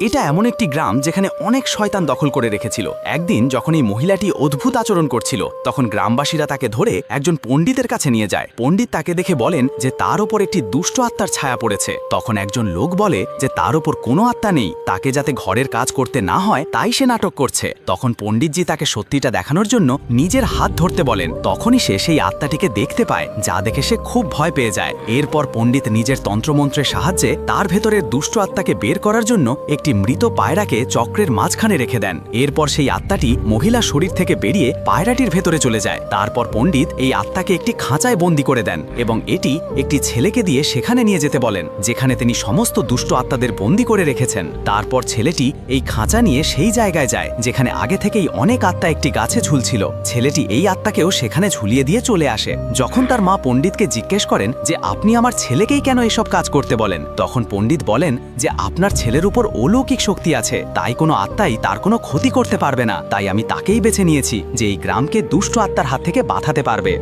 এটা এমন একটি গ্রাম যেখানে অনেক শয়তান দখল করে রেখেছিল। একদিন যখন এই মহিলাটি অদ্ভুত আচরণ করছিল, তখন গ্রামবাসীরা তাকে ধরে একজন পণ্ডিতের কাছে নিয়ে যায়। পণ্ডিত তাকে দেখে বলেন যে তার ওপর একটি দুষ্ট আত্মার ছায়া পড়েছে। তখন একজন লোক বলে যে তার ওপর কোনো আত্মা নেই, তাকে যাতে ঘরের কাজ করতে না হয়, তাই সে নাটক করছে। তখন পণ্ডিতজি তাকে সত্যিটা দেখানোর জন্য নিজের হাত ধরতে বলেন। তখনই সে সেই আত্মাটিকে দেখতে পায়, যা দেখে সে খুব ভয় পেয়ে যায়। এরপর পণ্ডিত নিজের তন্ত্রমন্ত্রের সাহায্যে তার ভেতরের দুষ্ট আত্মাকে বের করার জন্য একটি মৃত পায়রাকে চক্রের মাঝখানে রেখে দেন। এরপর সেই আত্মাটি মহিলা শরীর থেকে বেরিয়ে পায়রাটির ভেতরে চলে যায়। তারপর পণ্ডিত এই আত্মাকে একটি খাঁচায় বন্দি করে দেন এবং এটি একটি ছেলেকে দিয়ে সেখানে নিয়ে যেতে বলেন, যেখানে তিনি সমস্ত দুষ্ট আত্মাদের বন্দি করে রেখেছেন। তারপর ছেলেটি এই খাঁচা নিয়ে সেই জায়গায় যায়, যেখানে আগে থেকেই অনেক আত্মা একটি গাছে ঝুলছিল। ছেলেটি এই আত্মাকেও সেখানে ঝুলিয়ে দিয়ে চলে আসে। যখন তার মা পণ্ডিতকে জিজ্ঞেস করেন যে, আপনি আমার ছেলেকেই কেন এসব কাজ করতে বলেন? তখন পণ্ডিত বলেন যে, আপনার ছেলের উপর অলৌকিক শক্তি আছে। তাই কোনো আত্মাই তার কোনো ক্ষতি করতে পারবে না। তাই আমি তাকেই বেছে নিয়েছি যে এই গ্রামকে দুষ্ট আত্মার হাত থেকে বাঁধাতে পারবে।